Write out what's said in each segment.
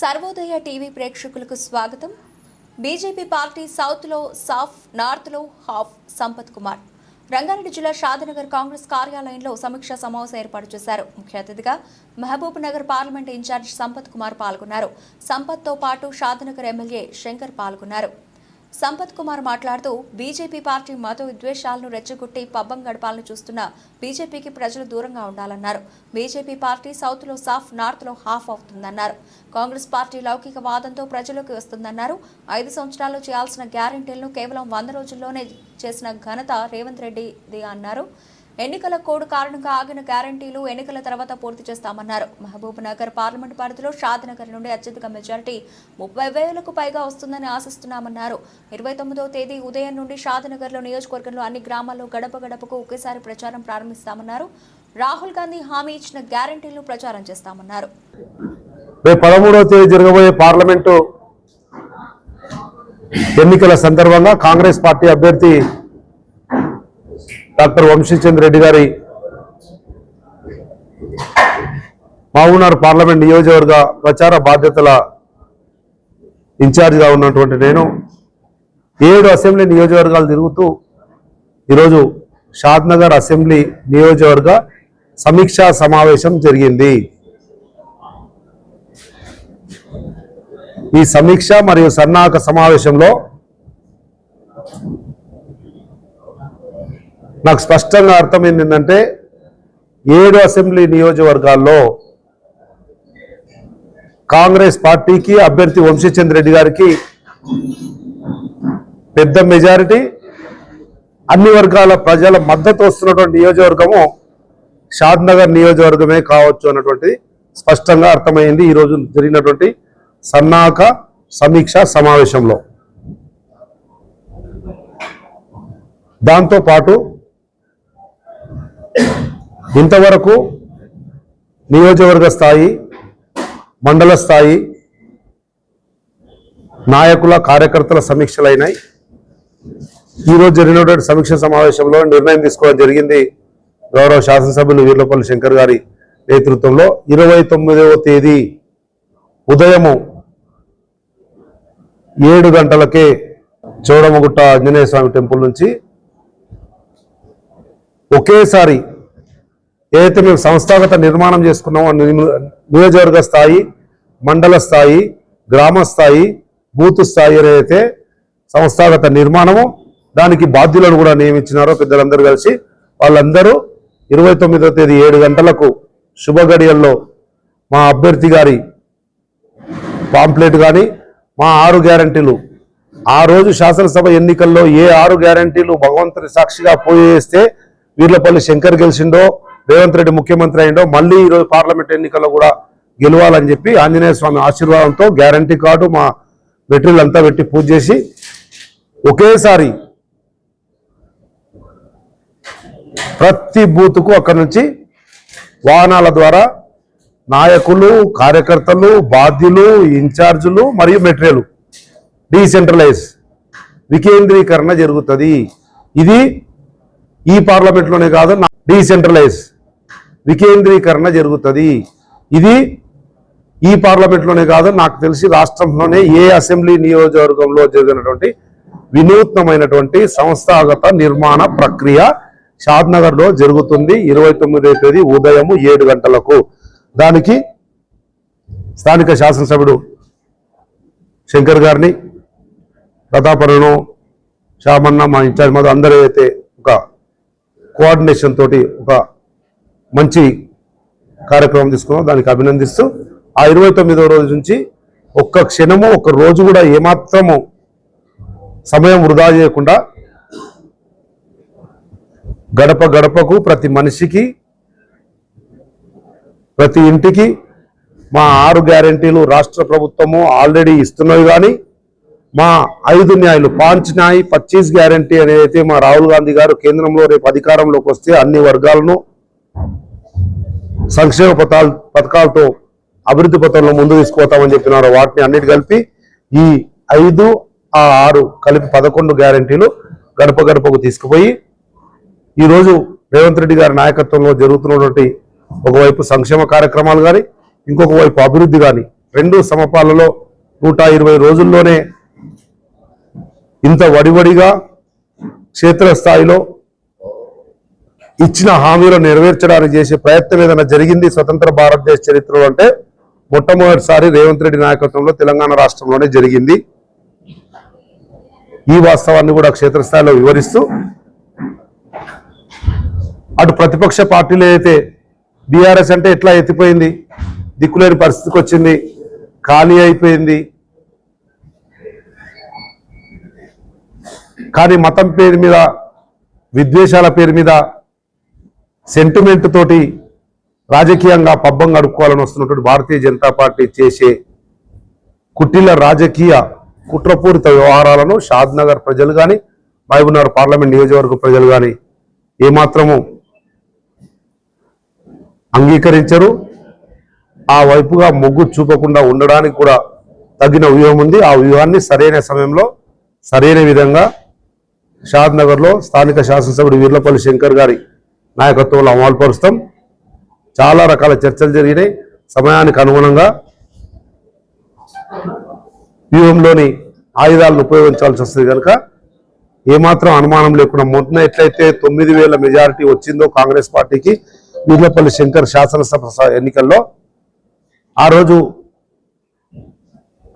Sarvodaya TV ప్రేక్షకులకు స్వాగతం. BJP party సౌత్లో సాఫ్ నార్త్లో హాఫ్ సంపత్ కుమార్. రంగారెడ్డి జిల్లా షాదనగర్ కాంగ్రెస్ కార్యాలయంలో సమీక్షా సమావేశం ఏర్పాటు చేశారు. ముఖ్య అతిథిగా మహబూబ్ నగర్ పార్లమెంట్ ఇన్ఛార్జ్ సంపత్ కుమార్ పాల్గొన్నారు. సంపత్తో పాటు షాదనగర్ ఎమ్మెల్యే శంకర్ పాల్గొన్నారు. సంపత్ కుమార్ మాట్లాడుతూ బీజేపీ పార్టీ మత విద్వేషాలను రెచ్చగొట్టి పబ్బం గడపాలను చూస్తున్న బీజేపీకి ప్రజలు దూరంగా ఉండాలన్నారు. బీజేపీ పార్టీ సౌత్లో సాఫ్ నార్త్లో హాఫ్ అవుతుందన్నారు. కాంగ్రెస్ పార్టీ లౌకిక వాదంతో ప్రజలోకి వస్తుందన్నారు. ఐదు సంవత్సరాల్లో చేయాల్సిన గ్యారెంటీలను కేవలం వంద రోజుల్లోనే చేసిన ఘనత రేవంత్ రెడ్డిది అన్నారు. ఎన్నికల కోడ్ కారణంగా ఆగిన గ్యారంటీలు ఎన్నికల తర్వాత పూర్తి చేస్తామన్నారు. మహబూబ్ నగర్ పార్లమెంట్ పరిధిలో షాద్నగర్ నుండి అత్యధిక మెజారిటీ ముప్పై వేలకు పైగా వస్తుందని ఆశిస్తున్నామన్నారు. ఇరవై తొమ్మిదవ తేదీ ఉదయం నుండి షాద్నగర్లో నియోజకవర్గంలో అన్ని గ్రామాల్లో గడప గడపకు ఒకేసారి ప్రచారం ప్రారంభిస్తామన్నారు. రాహుల్ గాంధీ హామీ ఇచ్చిన గ్యారంటీలు ప్రచారం చేస్తామన్నారు. రేపు పదమూడవ తేదీ జరగబోయే పార్లమెంటు ఎన్నికల సందర్భంగా కాంగ్రెస్ పార్టీ అభ్యర్థి డాక్టర్ వంశీచంద్ర రెడ్డి గారి మావునార్ పార్లమెంట్ నియోజకవర్గ ప్రచార బాధ్యతల ఇన్ఛార్జిగా ఉన్నటువంటి నేను ఏడు అసెంబ్లీ నియోజకవర్గాలు తిరుగుతూ ఈరోజు షాద్నగర్ అసెంబ్లీ నియోజకవర్గ సమీక్షా సమావేశం జరిగింది. ఈ సమీక్ష మరియు సన్నాహక సమావేశంలో నాకు స్పష్టంగా అర్థమైంది ఏంటంటే ఏడు అసెంబ్లీ నియోజకవర్గాల్లో కాంగ్రెస్ పార్టీకి అభ్యర్థి వంశీచంద్ర రెడ్డి గారికి పెద్ద మెజారిటీ. అన్ని వర్గాల ప్రజల మద్దతు వస్తున్నటువంటి నియోజకవర్గము షాద్నగర్ నియోజకవర్గమే కావచ్చు అన్నటువంటిది స్పష్టంగా అర్థమైంది. ఈరోజు జరిగినటువంటి సన్నాహక సమీక్ష సమావేశంలో దాంతోపాటు ఇంతవరకు నియోజకవర్గ స్థాయి మండల స్థాయి నాయకుల కార్యకర్తల సమీక్షలైనాయి. ఈరోజు జరిగినటువంటి సమీక్ష సమావేశంలో నిర్ణయం తీసుకోవడం జరిగింది గౌరవ శాసనసభ్యులు వీర్లపల్లి శంకర్ గారి నేతృత్వంలో. ఇరవై తొమ్మిదవ తేదీ ఉదయము ఏడు గంటలకే చౌడమగుట్ట ఆంజనేయ స్వామి టెంపుల్ నుంచి ఒకేసారి ఏదైతే మేము సంస్థాగత నిర్మాణం చేసుకున్నామో నియోజకవర్గ స్థాయి మండల స్థాయి గ్రామ స్థాయి బూత్ స్థాయి ఏదైతే సంస్థాగత నిర్మాణము దానికి బాధ్యులను కూడా నియమించినారో పెద్దలందరూ కలిసి వాళ్ళందరూ ఇరవై తొమ్మిదవ తేదీ ఏడు గంటలకు శుభ గడియల్లో మా అభ్యర్థి గారి పాంప్లెట్ కానీ మా ఆరు గ్యారంటీలు. ఆ రోజు శాసనసభ ఎన్నికల్లో ఏ ఆరు గ్యారంటీలు భగవంతుని సాక్షిగా పోయేస్తే వీర్లపల్లి శంకర్ గెలిచిండో రేవంత్ రెడ్డి ముఖ్యమంత్రి అయిండో మళ్ళీ ఈరోజు పార్లమెంట్ ఎన్నికల్లో కూడా గెలవాలని చెప్పి ఆంజనేయ స్వామి ఆశీర్వాదంతో గ్యారంటీ కార్డు మా మెటీరియల్ అంతా పెట్టి పూజ చేసి ఒకేసారి ప్రతి బూత్కు అక్కడి నుంచి వాహనాల ద్వారా నాయకులు కార్యకర్తలు బాధ్యులు ఇన్ఛార్జులు మరియు మెటీరియల్ డీసెంట్రలైజ్ వికేంద్రీకరణ జరుగుతుంది. ఇది ఈ పార్లమెంట్లోనే కాదు డీసెంట్రలైజ్ వికేంద్రీకరణ జరుగుతుంది. ఇది ఈ పార్లమెంట్లోనే కాదు నాకు తెలిసి రాష్ట్రంలోనే ఏ అసెంబ్లీ నియోజకవర్గంలో జరిగినటువంటి వినూత్నమైనటువంటి సంస్థాగత నిర్మాణ ప్రక్రియ షాద్నగర్లో జరుగుతుంది. ఇరవై తొమ్మిదవ తేదీ ఉదయం ఏడు గంటలకు. దానికి స్థానిక శాసనసభ్యుడు శంకర్ గారిని ప్రతాపరును షామన్న మా ఇన్ఛార్జ్ మాధవ్ అందరూ అయితే ఒక కోఆర్డినేషన్ తోటి ఒక మంచి కార్యక్రమం తీసుకున్నాం. దానికి అభినందిస్తూ ఆ ఇరవై తొమ్మిదవ రోజు నుంచి ఒక్క క్షణము ఒక్క రోజు కూడా ఏమాత్రము సమయం వృధా చేయకుండా గడప గడపకు ప్రతి మనిషికి ప్రతి ఇంటికి మా ఆరు గ్యారెంటీలు రాష్ట్ర ప్రభుత్వము ఆల్రెడీ ఇస్తున్నవి కానీ మా ఐదు న్యాయులు పాంచ్ న్యాయ్ పచ్చీస్ గ్యారంటీ అనేది మా రాహుల్ గాంధీ గారు కేంద్రంలో రేపు అధికారంలోకి వస్తే అన్ని వర్గాలను సంక్షేమ పథకాల పథకాలతో అభివృద్ధి పథంలో ముందు తీసుకుపోతామని చెప్పినారు. వాటిని అన్నిటి కలిపి ఈ ఐదు ఆ ఆరు కలిపి పదకొండు గ్యారంటీలు గడప గడపకు తీసుకుపోయి ఈరోజు రేవంత్ రెడ్డి గారి నాయకత్వంలో జరుగుతున్నటువంటి ఒకవైపు సంక్షేమ కార్యక్రమాలు కానీ ఇంకొక వైపు అభివృద్ధి కానీ రెండు సమపాలలో నూట ఇరవై రోజుల్లోనే ఇంత వడివడిగా క్షేత్రస్థాయిలో ఇచ్చిన హామీలను నెరవేర్చడానికి చేసే ప్రయత్నం ఏదైనా జరిగింది స్వతంత్ర భారతదేశ చరిత్రలో అంటే మొట్టమొదటిసారి రేవంత్ రెడ్డి నాయకత్వంలో తెలంగాణ రాష్ట్రంలోనే జరిగింది. ఈ వాస్తవాన్ని కూడా క్షేత్రస్థాయిలో వివరిస్తూ అటు ప్రతిపక్ష పార్టీలు అయితే బీఆర్ఎస్ అంటే ఎట్లా ఎత్తిపోయింది దిక్కులేని పరిస్థితికి వచ్చింది ఖాళీ అయిపోయింది కానీ మతం పేరు మీద విద్వేషాల పేరు మీద సెంటిమెంట్ తోటి రాజకీయంగా పబ్బం గడుపుకోవాలని వస్తున్నటువంటి భారతీయ జనతా పార్టీ చేసే కుటిల రాజకీయ కుట్రపూరిత వ్యవహారాలను షాద్నగర్ ప్రజలు కానీ మహబూబ్నగర్ పార్లమెంట్ నియోజకవర్గ ప్రజలు కానీ ఏమాత్రము అంగీకరించరు. ఆ వైపుగా మొగ్గు చూపకుండా ఉండడానికి కూడా తగిన వ్యూహం ఉంది. ఆ వ్యూహాన్ని సరైన సమయంలో సరైన విధంగా షాద్ నగర్లో స్థానిక శాసనసభ్యుడు వీర్లపల్లి శంకర్ గారి నాయకత్వంలో అమలుపరుస్తాం. చాలా రకాల చర్చలు జరిగినాయి. సమయానికి అనుగుణంగా వ్యూహంలోని ఆయుధాలను ఉపయోగించాల్సి వస్తుంది కనుక ఏమాత్రం అనుమానం లేకుండా మొన్న ఎట్లయితే తొమ్మిది వేల మెజారిటీ వచ్చిందో కాంగ్రెస్ పార్టీకి వీర్లపల్లి శంకర్ శాసనసభ ఎన్నికల్లో ఆ రోజు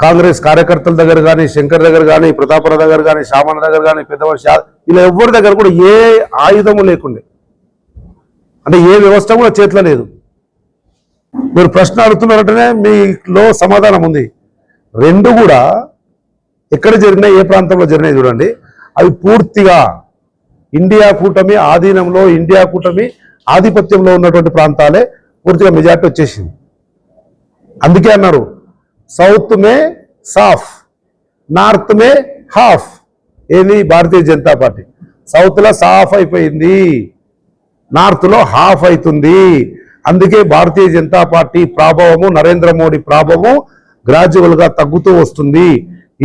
కాంగ్రెస్ కార్యకర్తల దగ్గర కానీ శంకర్ దగ్గర కానీ ప్రతాపర దగ్గర కానీ శామన దగ్గర కానీ పెద్దవాళ్ళు ఇలా ఎవరి దగ్గర కూడా ఏ ఆయుధము లేకుండే. అంటే ఏ వ్యవస్థ కూడా చేతిలో లేదు. మీరు ప్రశ్న అడుగుతున్నారంటేనే మీలో సమాధానం ఉంది. రెండు కూడా ఎక్కడ జరిగినాయి ఏ ప్రాంతంలో జరిగినాయి చూడండి. అవి పూర్తిగా ఇండియా కూటమి ఆధీనంలో ఇండియా కూటమి ఆధిపత్యంలో ఉన్నటువంటి ప్రాంతాలే పూర్తిగా మెజార్టీ వచ్చేసింది. అందుకే అన్నారు సౌత్ మే సాఫ్ నార్త్ మే హాఫ్. ఏది? భారతీయ జనతా పార్టీ. సౌత్లో సాఫ్ అయిపోయింది. నార్త్లో హాఫ్ అవుతుంది అందుకే భారతీయ జనతా పార్టీ ప్రభావము నరేంద్ర మోడీ ప్రభావం గ్రాడ్యువల్గా తగ్గుతూ వస్తుంది.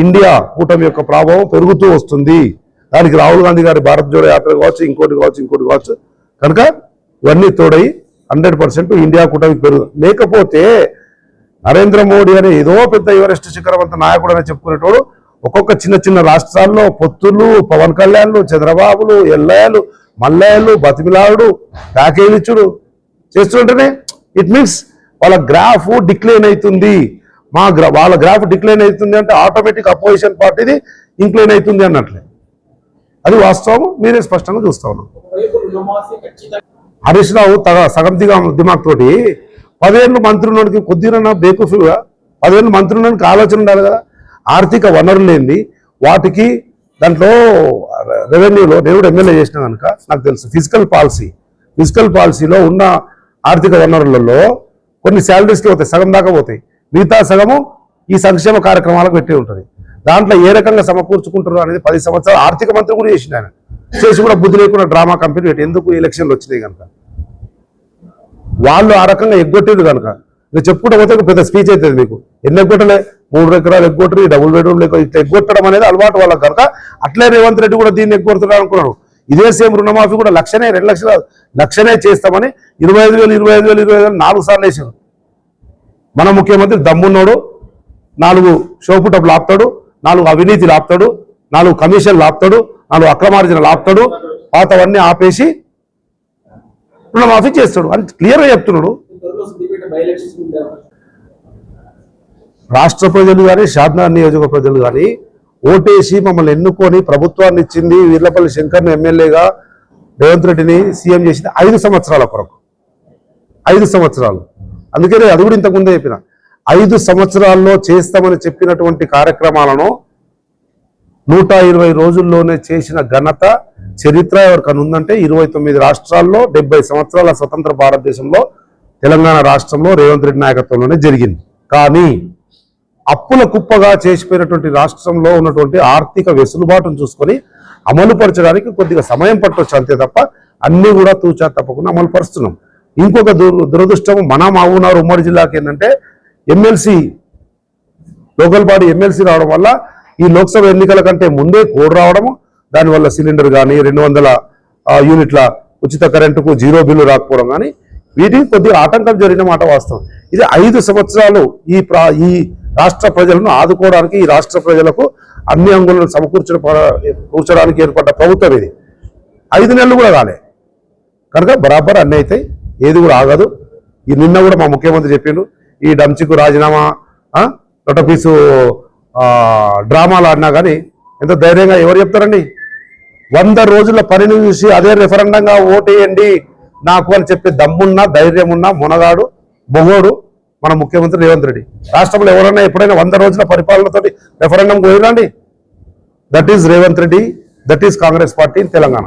ఇండియా కూటమి యొక్క ప్రభావం పెరుగుతూ వస్తుంది. దానికి రాహుల్ గాంధీ గారి భారత్ జోడో యాత్ర కావచ్చు ఇంకోటి కావచ్చు ఇంకోటి కావచ్చు. కనుక ఇవన్నీ తోడై హండ్రెడ్ పర్సెంట్ ఇండియా కూటమి పెరుగు. లేకపోతే నరేంద్ర మోడీ అనే ఏదో పెద్ద ఎవరెస్ట్ శిఖరవంత నాయకుడు అని చెప్పుకునేటోడు ఒక్కొక్క చిన్న చిన్న రాష్ట్రాల్లో పొత్తులు పవన్ కళ్యాణ్లు చంద్రబాబులు ఎల్లయ్యలు మల్లయ్యలు బతిమిలాడు ప్యాకేజ్ ఇచ్చుడు చేస్తుంటేనే ఇట్ మీన్స్ వాళ్ళ గ్రాఫ్ డిక్లైన్ అవుతుంది. మా గ్రా వాళ్ళ గ్రాఫ్ డిక్లైన్ అవుతుంది అంటే ఆటోమేటిక్ అపోజిషన్ పార్టీది ఇంక్లైన్ అవుతుంది అన్నట్లే. అది వాస్తవం మీరే స్పష్టంగా చూస్తా ఉన్నాం. హరీష్ రావు తగ సగం దిగా దిమాగ్ తోటి పదేళ్ళు మంత్రులకి కొద్దిగా బేకుఫ్గా పదేళ్ళు మంత్రులకి ఆలోచన ఉండాలి కదా. ఆర్థిక వనరులు లేని వాటికి దాంట్లో రెవెన్యూలో నేను కూడా ఎమ్మెల్యే చేసిన కనుక నాకు తెలుసు. ఫిజికల్ పాలసీ ఫిజికల్ పాలసీలో ఉన్న ఆర్థిక వనరులలో కొన్ని శాలరీస్కి పోతాయి సగం దాకా పోతాయి. మిగతా సగము ఈ సంక్షేమ కార్యక్రమాలకు పెట్టి ఉంటుంది. దాంట్లో ఏ రకంగా సమకూర్చుకుంటారు అనేది పది సంవత్సరాలు ఆర్థిక మంత్రి కూడా చేసిండు ఆయన. చేసి కూడా బుద్ధి లేకుండా డ్రామా కంపెనీ పెట్టి ఎందుకు ఎలక్షన్లు వచ్చినాయి కనుక? వాళ్ళు ఆ రకంగా ఎగ్గొట్టిరు కనుక. ఇక చెప్పుకుంటే పోతే పెద్ద స్పీచ్ అవుతుంది మీకు. ఎన్ని ఎగ్గొట్టలే? మూడు ఎకరాలు ఎగ్గొట్టరు డబుల్ బెడ్రూమ్ లేక ఇట్లా ఎగ్గొట్టడం అనేది అలవాటు వాళ్ళకి కనుక. అట్లే రేవంత్ రెడ్డి కూడా దీన్ని ఎగ్గొడుతున్నాడు అనుకున్నాడు. ఇదే సేమ్ రుణమాఫీ కూడా లక్షనే రెండు లక్షల లక్షనే చేస్తామని ఇరవై ఐదు వేలు ఇరవై ఐదు వేలు ఇరవై ఐదు వేలు నాలుగు సార్లు వేసారు మన ముఖ్యమంత్రి దమ్మున్నోడు నాలుగు షోపుటప్లు ఆపుతాడు నాలుగు అవినీతి లాపుతాడు నాలుగు కమిషన్లు ఆపుతాడు నాలుగు అక్రమార్జన లాపుతాడు పాతవన్నీ ఆపేసి రుణమాఫీ చేస్తాడు. అని క్లియర్గా చెప్తున్నాడు. రాష్ట్ర ప్రజలు కానీ షాద్నగర్ నియోజక ప్రజలు కానీ ఓటేసి మమ్మల్ని ఎన్నుకొని ప్రభుత్వాన్ని ఇచ్చింది వీర్లపల్లి శంకర్ని ఎమ్మెల్యేగా రేవంత్ రెడ్డిని సీఎం చేసింది ఐదు సంవత్సరాల కొరకు. ఐదు సంవత్సరాలు. అందుకనే అది కూడా ఇంతకుముందే చెప్పిన. ఐదు సంవత్సరాల్లో చేస్తామని చెప్పినటువంటి కార్యక్రమాలను నూట ఇరవై రోజుల్లోనే చేసిన ఘనత చరిత్ర ఎవరికైనా ఉందంటే ఇరవై తొమ్మిది రాష్ట్రాల్లో డెబ్బై సంవత్సరాల స్వతంత్ర భారతదేశంలో తెలంగాణ రాష్ట్రంలో రేవంత్ రెడ్డి నాయకత్వంలోనే జరిగింది. కానీ అప్పుల కుప్పగా చేసిపోయినటువంటి రాష్ట్రంలో ఉన్నటువంటి ఆర్థిక వెసులుబాటును చూసుకొని అమలు పరచడానికి కొద్దిగా సమయం పట్టవచ్చు అంతే తప్ప అన్నీ కూడా తూచా తప్పకుండా అమలు పరుస్తున్నాం. ఇంకొక దురదృష్టం మన మావునారు ఉమ్మడి జిల్లాకి ఏంటంటే ఎమ్మెల్సీ లోకల్ బాడీ ఎమ్మెల్సీ రావడం వల్ల ఈ లోక్సభ ఎన్నికల కంటే ముందే కోడ్ రావడము దానివల్ల సిలిండర్ కానీ రెండు వందల యూనిట్ల ఉచిత కరెంటుకు జీరో బిల్లు రాకపోవడం కానీ వీటికి కొద్దిగా ఆటంకం జరిగిన మాట వాస్తవం. ఇది ఐదు సంవత్సరాలు ఈ ప్రా ఈ రాష్ట్ర ప్రజలను ఆదుకోవడానికి ఈ రాష్ట్ర ప్రజలకు అన్ని అంగులను సమకూర్చడం కూర్చడానికి ఏర్పడ్డ ప్రభుత్వం ఇది. ఐదు నెలలు కూడా కాలే కనుక బరాబర్ అన్నీ అవుతాయి ఏది కూడా ఆగదు. ఈ నిన్న కూడా మా ముఖ్యమంత్రి చెప్పిండు ఈ డంచికు రాజీనామా ఆ, నొటపీసు డ్రామాలు ఆడినా కానీ ఎంత ధైర్యంగా ఎవరు చెప్తారండి? వంద రోజుల పనిని చూసి అదే రెఫరెండంగా ఓటేయండి. నాకు అని చెప్పే దమ్మున్నా ధైర్యం ఉన్నా మునగాడు బొగోడు మన ముఖ్యమంత్రి రేవంత్ రెడ్డి. రాష్ట్రంలో ఎవరైనా ఎప్పుడైనా వంద రోజుల పరిపాలనతో referendum పోయిరండి that is Revanth Reddy that is Congress party in Telangana